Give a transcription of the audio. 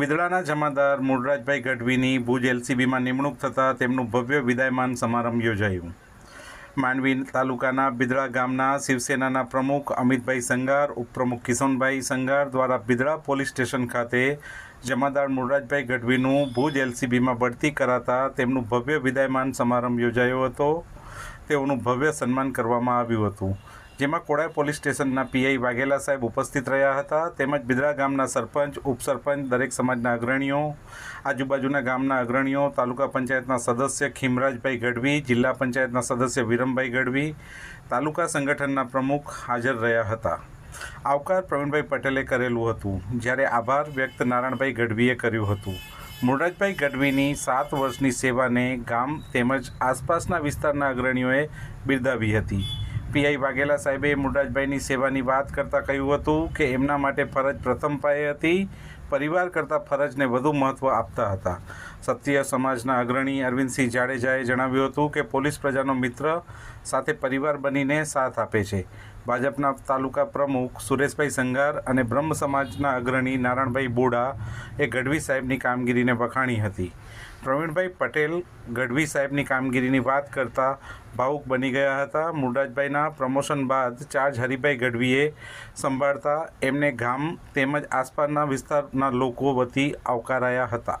બિદડાના જમાદાર મૂળરાજભાઈ ગઢવીની ભુજ એલસીબીમાં નિમણૂક થતાં તેમનું ભવ્ય વિદાયમાન સમારંભ યોજાયું. માંડવી તાલુકાના બિદડા ગામના શિવસેનાના પ્રમુખ અમિતભાઈ સંગાર ઉપપ્રમુખ કિશનભાઈ સંગાર દ્વારા બિદડા પોલીસ સ્ટેશન ખાતે જમાદાર મૂળરાજભાઈ ગઢવીનું ભુજ એલસીબીમાં બઢતી કરાતા તેમનું ભવ્ય વિદાયમાન સમારંભ યોજાયો હતો. તેઓનું ભવ્ય સન્માન કરવામાં આવ્યું હતું. જેમાં કોડાય પોલીસ સ્ટેશનના પીઆઈ વાઘેલા સાહેબ ઉપસ્થિત રહ્યા હતા તેમજ બિદરા ગામના સરપંચ, ઉપસરપંચ, દરેક સમાજના અગ્રણીઓ, આજુબાજુના ગામના અગ્રણીઓ, તાલુકા પંચાયતના સદસ્ય ખીમરાજભાઈ ગઢવી, જિલ્લા પંચાયતના સદસ્ય વિરમભાઈ ગઢવી, તાલુકા સંગઠનના પ્રમુખ હાજર રહ્યા હતા. આવકાર પ્રવીણભાઈ પટેલે કરેલું હતું, જ્યારે આભાર વ્યક્ત નારાયણભાઈ ગઢવીએ કર્યું હતું. મૂળરાજભાઈ ગઢવીની સાત વર્ષની સેવાને ગામ તેમજ આસપાસના વિસ્તારના અગ્રણીઓએ બિરદાવી હતી. પીઆઈ વાઘેલા સાહેબે મૂળરાજભાઈની સેવાની વાત કરતાં કહ્યું હતું કે એમના માટે ફરજ પ્રથમ પાયે હતી. પરિવાર કરતાં ફરજને વધુ મહત્ત્વ આપતા હતા. સત્ય સમાજના અગ્રણી અરવિંદસિંહ જાડેજાએ જણાવ્યું હતું કે પોલીસ પ્રજાનો મિત્ર સાથે પરિવાર બનીને સાથ આપે છે. ભાજપના તાલુકા પ્રમુખ સુરેશભાઈ સંઘાર અને બ્રહ્મ સમાજના અગ્રણી નારાયણભાઈ બોડા એ ગઢવી સાહેબની કામગીરીને વખાણી હતી. પ્રવીણભાઈ પટેલ ગઢવી સાહેબની કામગીરીની વાત કરતા ભાવુક બની ગયા હતા. મુરડાજભાઈના પ્રમોશન બાદ ચાર્જ હરિભાઈ ગઢવીએ સંભાળતા એમને ગામ તેમજ આસપાસના વિસ્તારના લોકો વતી આવકારાયા હતા.